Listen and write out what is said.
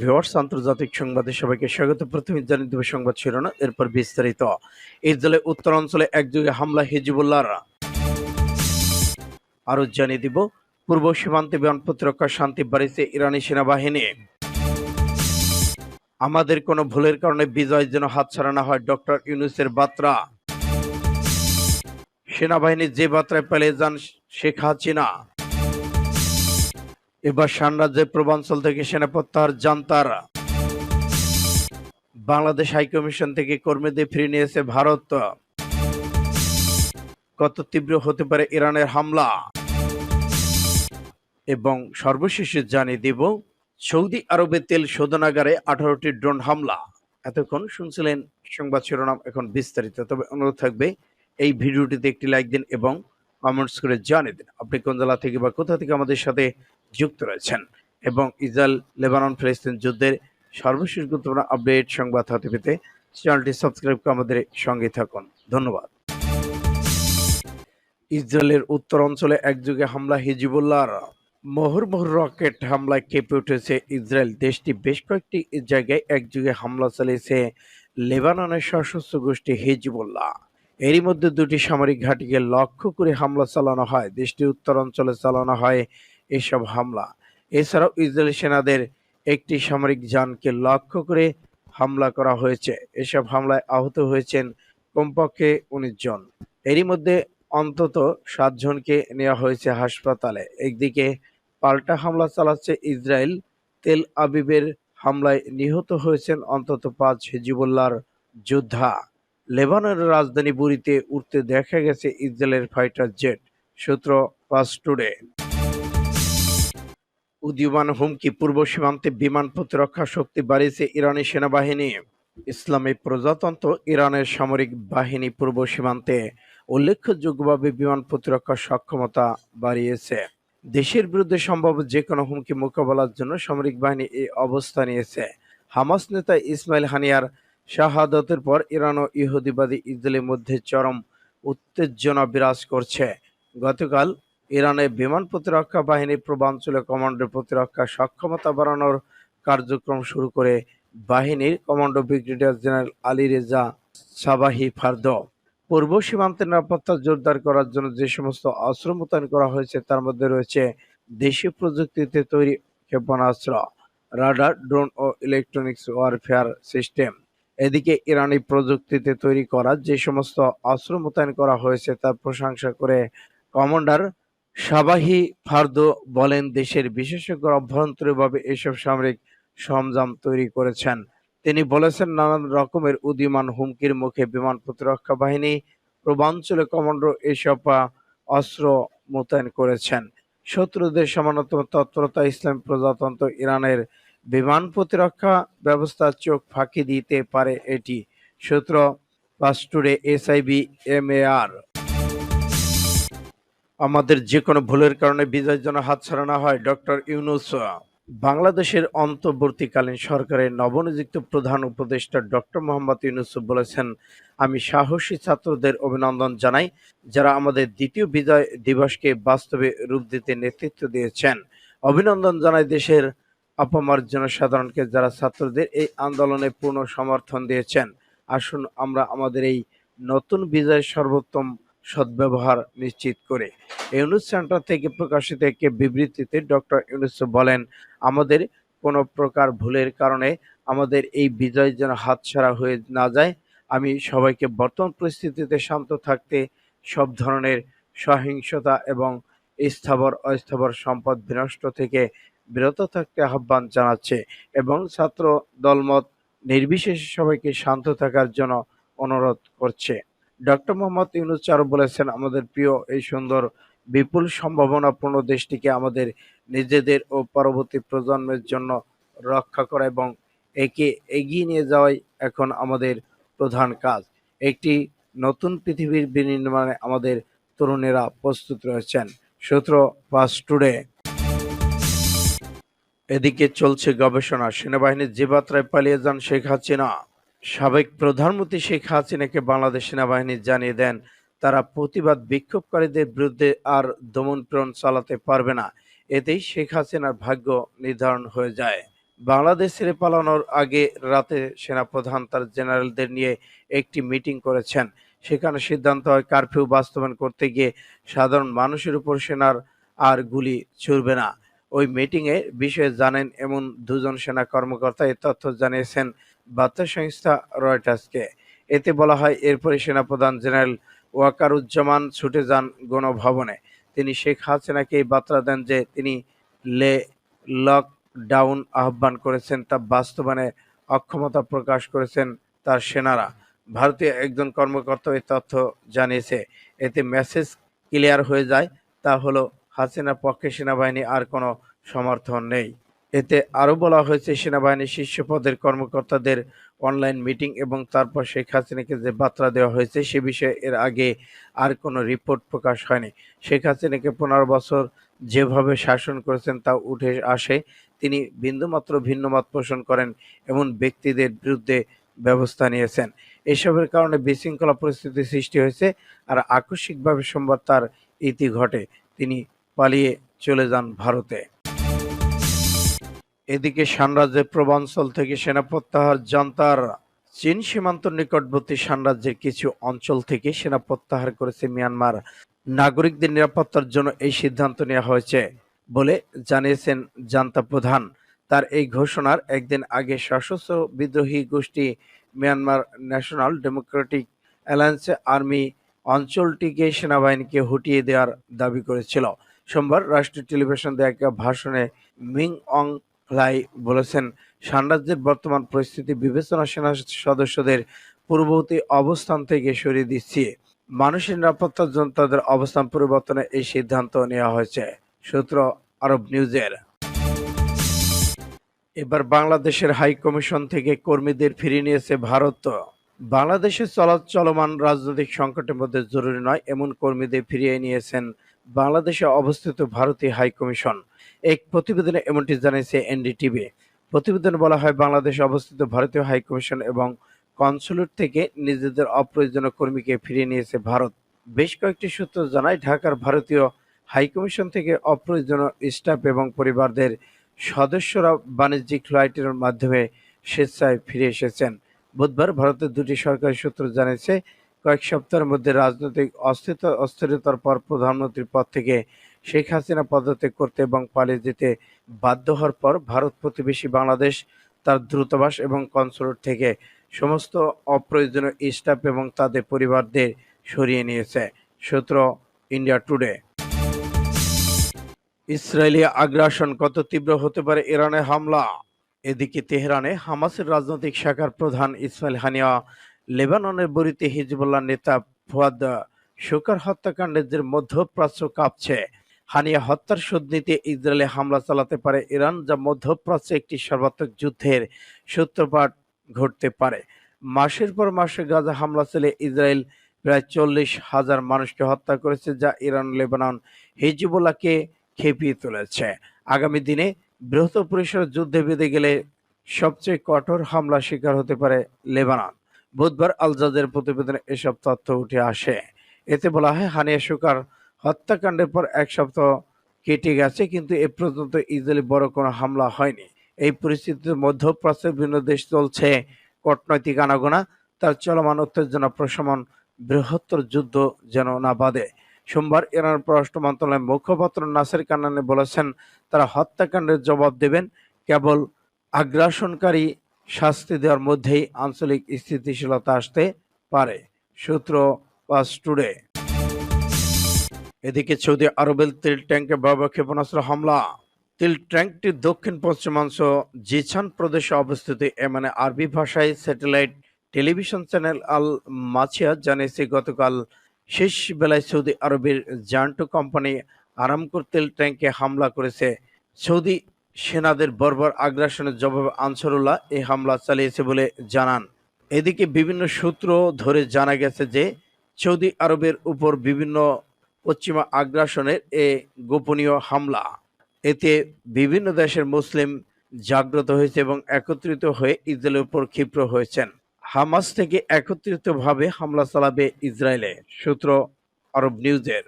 Viewers, আন্তর্জাতিক সংবাদে সবাইকে স্বাগত। প্রথমে জানিয়ে দেবে সংবাদ শিরোনাম, এরপর বিস্তারিত। ইসরায়েলের উত্তরাঞ্চলে একযোগে হামলা হিজবুল্লাহর। আরও জানিয়ে দিব, পূর্ব সীমান্তে বিমান প্রতিরক্ষা শান্তি বাড়িতে ইরানি সেনাবাহিনী। আমাদের কোনো ভুলের কারণে বিজয় যেন হাতছাড়া না হয়, ডক্টর ইউনুসের বার্তা। সেনাবাহিনী যে বার্তায় পালিয়ে যান শেখ হাসিনা। এবার সাম্রাজ্যের পূর্বাঞ্চল থেকে সেনা প্রত্যাহার বাংলাদেশ হাইকমিশন থেকে কর্মীদের ফিরিয়ে নিয়েছে ভারত। কত তীব্র হতে পারে ইরানের হামলা? এবং সর্বশেষে জানিয়ে দিব, সৌদি আরবে তেল শোধনাগারে আঠারোটি ড্রোন হামলা। এতক্ষণ শুনছিলেন সংবাদ শিরোনাম, এখন বিস্তারিত। তবে অনুরোধ থাকবে, এই ভিডিওটিতে একটি লাইক দিন এবং কমেন্টস করে জানিয়ে দিন। আপনি কোন জেলা থেকে বা কোথা থেকে আমাদের সাথে যুক্ত রয়েছেন এবং ইসরায়েল, লেবানন, ফিলিস্তিন যুদ্ধের সর্বশেষ গুরুত্বপূর্ণ আপডেট সংবাদ হাতে পেতে চ্যানেলটি সাবস্ক্রাইব করে আমাদের সঙ্গে থাকুন। ধন্যবাদ। ইসরায়েলের উত্তর অঞ্চলে একযোগে হামলা হিজিবুল্লাহর। মুহুর্মুহুর রকেট হামলায় কেঁপে উঠেছে ইসরায়েল। দেশটি বেশ কয়েকটি জায়গায় একযোগে হামলা চালিয়েছে লেবাননের সশস্ত্র গোষ্ঠী হিজিবুল্লাহ। এরই মধ্যে দুটি সামরিক ঘাঁটিকে লক্ষ্য করে হামলা চালানো হয়। দেশটির উত্তর অঞ্চলে চালানো হয় এসব হামলা। এছাড়াও ইসরায়েলি সেনাদের একটি সামরিক যানকে লক্ষ্য করে হামলা করা হয়েছে। এসব হামলায় আহত হয়েছেন কমপক্ষে উনিশ জন। এরই মধ্যে অন্তত সাতজনকে নেওয়া হয়েছে হাসপাতালে। একদিকে পাল্টা হামলা চালাচ্ছে ইসরায়েল। তেল আবিবের হামলায় নিহত হয়েছেন অন্তত পাঁচ হিজিবুল্লাহর যোদ্ধা। লেবাননের রাজধানী বুরিতে উঠতে দেখা গেছে ইসরায়েলের ফাইটার জেট, সূত্র পাস টুডে। উদীয়মান হুমকি পূর্ব সীমান্তে বিমান প্রতিরক্ষা শক্তি বাড়িয়েছে ইরানি সেনাবাহিনী। ইসলামী প্রজাতন্ত্র ইরানের সামরিক বাহিনী পূর্ব সীমান্তে উল্লেখযোগ্যভাবে বিমান প্রতিরক্ষা সক্ষমতা বাড়িয়েছে। দেশের বিরুদ্ধে সম্ভব যে কোনো হুমকি মোকাবেলার জন্য সামরিক বাহিনী এই অবস্থা নিয়েছে। হামাস নেতা ইসমাইল হানিয়ার শাহাদতের পর ইরান ও ইহুদিবাদী ইসরায়েলের মধ্যে চরম উত্তেজনা বিরাজ করছে। গতকাল ইরানের বিমান প্রতিরক্ষা বাহিনী পূর্বাঞ্চলে কমান্ডোর প্রতিরক্ষা সক্ষমতা বাড়ানোর কার্যক্রম শুরু করে বাহিনীর commando brigadier general Ali Reza Sabahi Fard. পূর্ব সীমান্তের নিরাপত্তা জোরদার করার জন্য যে সমস্ত অস্ত্র মোতায়েন করা হয়েছে, তার মধ্যে রয়েছে দেশীয় প্রযুক্তিতে তৈরি ক্ষেপণাস্ত্র, রাডার, ড্রোন ও ইলেকট্রনিক্স ওয়ারফেয়ার সিস্টেম। এদিকে ইরানি প্রযুক্তিতে তৈরি করা যে সমস্ত অস্ত্র মোতায়েন করা হয়েছে, তার প্রশংসা করে কমান্ডার সাবাহি ফার্দো বলেন, দেশের বিশেষজ্ঞ অভ্যন্তরীণভাবে এসব সামরিক সরঞ্জাম তৈরি করেছেন। তিনি বলেছেন, নানান রকমের উদীয়মান হুমকির মুখে বিমান প্রতিরক্ষা বাহিনী, পূর্বাঞ্চলে কমান্ডো এসব অস্ত্র মোতায়েন করেছেন। শত্রুদের সমানতম তৎপরতা ইসলাম প্রজাতন্ত্র ইরানের বিমান প্রতিরক্ষা ব্যবস্থা চোখ ফাঁকি দিতে পারে এটি, সূত্র পাস্টুরে এসআইবি এমএআর। আমাদের যে কোনো ভুলের কারণে বিজয় জন্য হাতছাড়া না হয় ডক্টর ইউনুস। বাংলাদেশের অন্তর্বর্তীকালীন সরকারের নবনিযুক্ত প্রধান উপদেষ্টা ডক্টর মোহাম্মদ ইউনুস বলেছেন, আমি সাহসী ছাত্রদের অভিনন্দন জানাই যারা আমাদের দ্বিতীয় বিজয় দিবসকে বাস্তবে রূপ দিতে নেতৃত্ব দিয়েছেন। অভিনন্দন জানাই দেশের আপামার জনসাধারণকে যারা ছাত্রদের এই আন্দোলনে পূর্ণ সমর্থন দিয়েছেন। আসুন আমরা আমাদের এই নতুন বিজয়ের সর্বোত্তম সদ্ব্যবহার নিশ্চিত করে। ইউনুস সেন্টার থেকে প্রকাশিত একটি বিবৃতিতে ডক্টর ইউনুস বলেন, আমাদের কোনো প্রকার ভুলের কারণে আমাদের এই বিজয় যেন হাতছাড়া হয়ে না যায়। আমি সবাইকে বর্তমান পরিস্থিতিতে শান্ত থাকতে, সব ধরনের সহিংসতা এবং স্থাবর, অস্থাবর সম্পদ বিনষ্ট থেকে বিরত থাকতে আহ্বান জানাচ্ছে এবং ছাত্র দলমত নির্বিশেষে সবাইকে শান্ত থাকার জন্য অনুরোধ করছে। ডক্টর মোহাম্মদ ইউনুস আরও বলেছেন, আমাদের প্রিয় এই সুন্দর, বিপুল সম্ভাবনাপূর্ণ দেশটিকে আমাদের নিজেদের ও পরবর্তী প্রজন্মের জন্য রক্ষা করা এবং একে এগিয়ে নিয়ে যাওয়াই এখন আমাদের প্রধান কাজ। একটি নতুন পৃথিবীর বিনির্মাণে আমাদের তরুণেরা প্রস্তুত রয়েছেন। সূত্র পাস টুডে। এদিকে চলছে গবেষণা। সেনাবাহিনীর যে বার্তায় পালিয়ে যান শেখ হাসিনা। সাবেক প্রধানমন্ত্রী শেখ হাসিনাকে বাংলাদেশ সেনাবাহিনী জানিয়ে দেন, তারা প্রতিবাদ বিক্ষোভকারীদের বিরুদ্ধে আর দমন প্রেরণ চালাতে পারবে না। এতেই শেখ হাসিনার ভাগ্য নির্ধারণ হয়ে যায়। বাংলাদেশ ছেড়ে পালানোর আগে রাতে সেনাপ্রধান তার জেনারেলদের নিয়ে একটি মিটিং করেছেন। সেখানে সিদ্ধান্ত হয়, কারফিউ বাস্তবায়ন করতে গিয়ে সাধারণ মানুষের উপর সেনার আর গুলি ছুড়বে না। ওই মিটিংয়ে বিষয়ে জানেন এমন দুজন সেনা কর্মকর্তা, এ তথ্য জানিয়েছেন বার্তা সংস্থা রয়টার্সকে। এতে বলা হয় এরপরে সেনাপ্রধান জেনারেল ওয়াকারুজ্জামান ছুটে যান গণভবনে। তিনি শেখ হাসিনাকে এই বার্তা দেন যে, তিনি লে লকডাউন আহ্বান করেছেন, তা বাস্তবায়নে অক্ষমতা প্রকাশ করেছেন তার সেনারা। ভারতীয় একজন কর্মকর্তা এই তথ্য জানিয়েছে, এতে মেসেজ ক্লিয়ার হয়ে যায়, তা হলো, হাসিনার পক্ষে সেনাবাহিনী আর কোনো সমর্থন নেই। এতে আরও বলা হয়েছে, সেনাবাহিনীর শীর্ষ পদের কর্মকর্তাদের অনলাইন মিটিং এবং তারপর শেখ হাসিনাকে যে বার্তা দেওয়া হয়েছে, সে বিষয়ে এর আগে আর কোনো রিপোর্ট প্রকাশ হয়নি। শেখ হাসিনাকে পনেরো বছর যেভাবে শাসন করেছেন তা উঠে আসে, তিনি বিন্দুমাত্র ভিন্ন মত পোষণ করেন এমন ব্যক্তিদের বিরুদ্ধে ব্যবস্থা নিয়েছেন। এসবের কারণে বিশৃঙ্খলা পরিস্থিতি সৃষ্টি হয়েছে আর আকস্মিকভাবে সোমবার তার ইতি ঘটে। তিনি পালিয়ে চলে যান ভারতে। এদিকে সাম্রাজ্যের প্রবাঞ্চল থেকে সেনা প্রত্যাহার জান্তার চীন সীমান্ত নিকটবর্তী সাম্রাজ্যের কিছু অঞ্চল থেকে সেনা প্রত্যাহার করেছে মিয়ানমার। নাগরিকদের নিরাপত্তার জন্য এই সিদ্ধান্ত নেওয়া হয়েছে বলে জানিয়েছেন জান্তা প্রধান। তার এই ঘোষণার একদিন আগে সশস্ত্র বিদ্রোহী গোষ্ঠী Myanmar National Democratic Alliance Army অঞ্চলটিকে সেনাবাহিনীকে হটিয়ে দেওয়ার দাবি করেছিল। সোমবার রাষ্ট্রীয় টেলিভিশন দেয়া ভাষণে মিং অং লাই বলেছেন, সাম্রাজ্যের বর্তমান পরিস্থিতি বিবেচনা সেনা সদস্যদের পূর্ববর্তী অবস্থান থেকে সরিয়ে দিচ্ছে। মানুষের নিরাপত্তার জন্য তাদের অবস্থান পরিবর্তনে এই সিদ্ধান্ত নেওয়া হয়েছে, সূত্র আরব নিউজের। এবার বাংলাদেশের হাই কমিশন থেকে কর্মীদের ফিরিয়ে নিয়েছে ভারত। বাংলাদেশে চলা চলমান রাজনৈতিক সংকটের মধ্যে জরুরি নয়, এমন কর্মীদের ফিরিয়ে নিয়েছেন বাংলাদেশে অবস্থিত ভারতীয় হাই কমিশন এক প্রতিবেদনে এমনটি জানিয়েছে এনডিটিভি। প্রতিবেদনে বলা হয়, বাংলাদেশে অবস্থিত ভারতীয় হাই কমিশন এবং কনসুলেট থেকে নিজেদের অপ্রয়োজনীয় কর্মীকে ফিরিয়ে নিয়েছে ভারত। বেশ কয়েকটি সূত্র জানায়, ঢাকার ভারতীয় হাইকমিশন থেকে অপ্রয়োজনীয় স্টাফ এবং পরিবারদের সদস্যরা বাণিজ্যিক ফ্লাইটের মাধ্যমে স্বেচ্ছায় ফিরে এসেছেন। বুধবার ভারতের দুটি সরকারি সূত্র জানিয়েছে, কয়েক সপ্তাহের মধ্যে রাজনৈতিক অস্থিরতা অস্থিরতার পর প্রধানমন্ত্রীর পদ থেকে শেখ হাসিনা পদত্যাগ করতে এবং পালিয়ে যেতে বাধ্য হওয়ার পর ভারত প্রতিবেশী বাংলাদেশ তার দূতাবাস এবং কনসুলেট থেকে সমস্ত অপ্রয়োজনীয় স্টাফ এবং তাদের পরিবারদের সরিয়ে নিয়েছে। সূত্র ইন্ডিয়া টুডে। ইসরায়েলি আগ্রাসন কত তীব্র হতে পারে ইরানের হামলা? এদিকে তেহরানে হামাসের রাজনৈতিক শাখার প্রধান ইসমাইল হানিয়া, লেবাননের বরিতে হিজবুল্লাহ নেতা ফুয়াদ শুকার হত্যাকাণ্ডের মধ্যপ্রাচ্য কাঁপছে। হানিয়া হত্যার শোধ নিতে ইসরায়েলে হামলা চালাতে পারে ইরান, যা মধ্যপ্রাচ্যে একটি সর্বাত্মক যুদ্ধের সূত্রপাত ঘটতে পারে। মাসের পর মাসে গাজা হামলা চলে ইসরায়েল প্রায় চল্লিশ হাজার মানুষকে হত্যা করেছে, যা ইরান, লেবানন, হিজবুল্লাহকে খেপিয়ে তুলেছে। আগামী দিনে বৃহৎ পরিসরে যুদ্ধে বেঁধে গেলে সবচেয়ে কঠোর হামলা শিকার হতে পারে লেবানন। বুধবার আলজাদের প্রতিবেদনে এসব তথ্য উঠে আসে। এতে বলা হয়, হানিয়া শুকার হত্যাকাণ্ডের পর এক সপ্তাহ কেটে গেছে, কিন্তু এ পর্যন্ত ইসরায়েলে বড় কোনো হামলা হয়নি। এই পরিস্থিতিতে মধ্যপ্রাচ্যের বিভিন্ন দেশ চলছে কূটনৈতিক আনাগোনা, তার চলমান উত্তেজনা প্রশমন বৃহত্তর যুদ্ধ যেন না বাঁধে। সোমবার ইরান পররাষ্ট্র মন্ত্রণালয়ের মুখপাত্র নাসের কানানে বলেছেন, তারা হত্যাকাণ্ডের জবাব দেবেন, কেবল আগ্রাসনকারী শাস্তি দেওয়ার মধ্যেই আঞ্চলিক স্থিতিশীলতা আসতে পারে। সূত্র পাস টুডে। এদিকে সৌদি আরবের তেল ট্যাঙ্কে ভয়াবহ ক্ষেপণাস্ত্র হামলা। তেল ট্যাঙ্কটি দক্ষিণ পশ্চিমাংশ জিছান প্রদেশে অবস্থিত এ মানে আরবি ভাষায় স্যাটেলাইট টেলিভিশন চ্যানেল আল মাছিয়া জানিয়েছে, গতকাল শেষ বেলায় সৌদি আরবের জান্টো কোম্পানি আরামকোর তেল ট্যাঙ্কে হামলা করেছে। সৌদি সেনাদের বর্বর আগ্রাসনের জবাবে আনসারুল্লাহ এই হামলা চালিয়েছে বলে জানান। এদিকে বিভিন্ন সূত্র ধরে জানা গেছে যে সৌদি আরবের উপর বিভিন্ন পশ্চিমা আগ্রাসনের এ গোপনীয় হামলা। এতে বিভিন্ন দেশের মুসলিম জাগ্রত হয়েছে এবং একত্রিত হয়ে ইসরায়েলের উপর ক্ষিপ্র হয়েছেন। হামাস থেকে একত্রিতভাবে হামলা চালাবে ইসরায়েলে সূত্র আরব নিউজের।